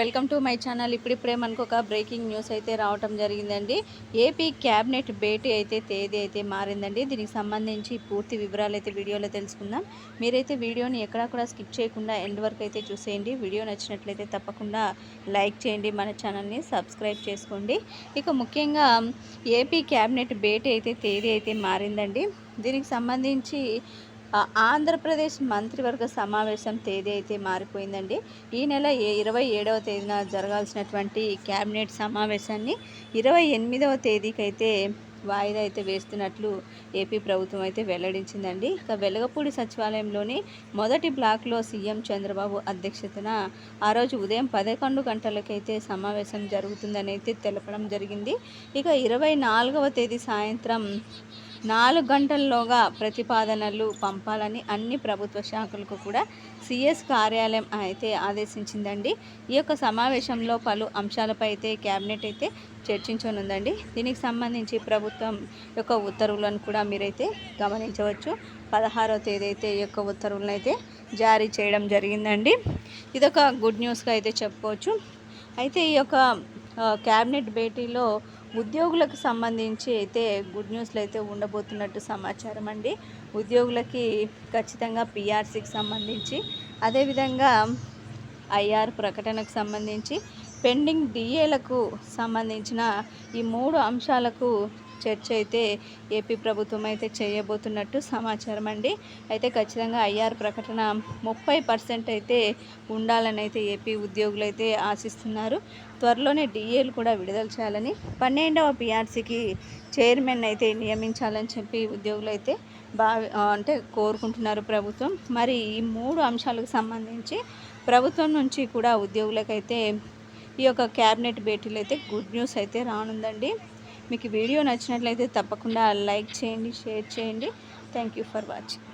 Welcome to my channel. ఇప్పుడిప్పుడే మనకు ఒక బ్రేకింగ్ న్యూస్ అయితే రావటం జరిగిందండి. ఏపీ క్యాబినెట్ భేటీ అయితే తేదీ అయితే మారిందండి. దీనికి సంబంధించి పూర్తి వివరాలు అయితే వీడియోలో తెలుసుకుందాం. మీరైతే వీడియోని ఎక్కడా కూడా స్కిప్ చేయకుండా ఎండ్ వరకు అయితే చూసేయండి. వీడియో నచ్చినట్లయితే తప్పకుండా లైక్ చేయండి. మన ఛానల్ని సబ్స్క్రైబ్ చేసుకోండి. ఇక ముఖ్యంగా ఏపీ క్యాబినెట్ భేటీ అయితే తేదీ అయితే మారిందండి. దీనికి సంబంధించి ఆంధ్రప్రదేశ్ మంత్రివర్గ సమావేశం తేదీ అయితే మారిపోయిందండి. ఈ నెల ఇరవై ఏడవ తేదీన జరగాల్సినటువంటి క్యాబినెట్ సమావేశాన్ని ఇరవై ఎనిమిదవ తేదీకి అయితే వాయిదా అయితే వేస్తున్నట్లు ఏపీ ప్రభుత్వం అయితే వెల్లడించిందండి. ఇక వెలగపూడి సచివాలయంలోని మొదటి బ్లాక్లో సీఎం చంద్రబాబు అధ్యక్షతన ఆ రోజు ఉదయం పదకొండు గంటలకైతే సమావేశం జరుగుతుందని అయితే తెలపడం జరిగింది. ఇక ఇరవై నాలుగవ తేదీ సాయంత్రం నాలుగు గంటల్లోగా ప్రతిపాదనలు పంపాలని అన్ని ప్రభుత్వ శాఖలకు కూడా సిఎస్ కార్యాలయం అయితే ఆదేశించిందండి. ఈ యొక్క సమావేశంలో పలు అంశాలపై అయితే క్యాబినెట్ అయితే చర్చించనుందండి. దీనికి సంబంధించి ప్రభుత్వం యొక్క ఉత్తర్వులను కూడా మీరైతే గమనించవచ్చు. పదహారవ తేదీ అయితే ఈ యొక్క ఉత్తర్వులను అయితే జారీ చేయడం జరిగిందండి. ఇదొక గుడ్ న్యూస్గా అయితే చెప్పుకోవచ్చు. అయితే ఈ యొక్క క్యాబినెట్ భేటీలో ఉద్యోగులకు సంబంధించి అయితే గుడ్ న్యూస్లు అయితే ఉండబోతున్నట్టు సమాచారం అండి. ఉద్యోగులకి ఖచ్చితంగా పిఆర్సీకి సంబంధించి అదేవిధంగా ఐఆర్ ప్రకటనకు సంబంధించి పెండింగ్ డిఏలకు సంబంధించిన ఈ మూడు అంశాలకు చర్చ అయితే ఏపీ ప్రభుత్వం అయితే చేయబోతున్నట్టు సమాచారం అండి. అయితే ఖచ్చితంగా ఐఆర్ ప్రకటన ముప్పై పర్సెంట్ అయితే ఉండాలని అయితే ఏపీ ఉద్యోగులు అయితే ఆశిస్తున్నారు. త్వరలోనే డిఏలు కూడా విడుదల చేయాలని పన్నెండవ పిఆర్సీకి చైర్మన్ అయితే నియమించాలని చెప్పి ఉద్యోగులు అయితే భావి అంటే కోరుకుంటున్నారు ప్రభుత్వం. మరి ఈ మూడు అంశాలకు సంబంధించి ప్రభుత్వం నుంచి కూడా ఉద్యోగులకైతే ఈ యొక్క క్యాబినెట్ భేటీలు అయితే గుడ్ న్యూస్ అయితే రానుందండి. మీకు వీడియో నచ్చినట్లయితే తప్పకుండా లైక్ చేయండి షేర్ చేయండి. Thank you for watching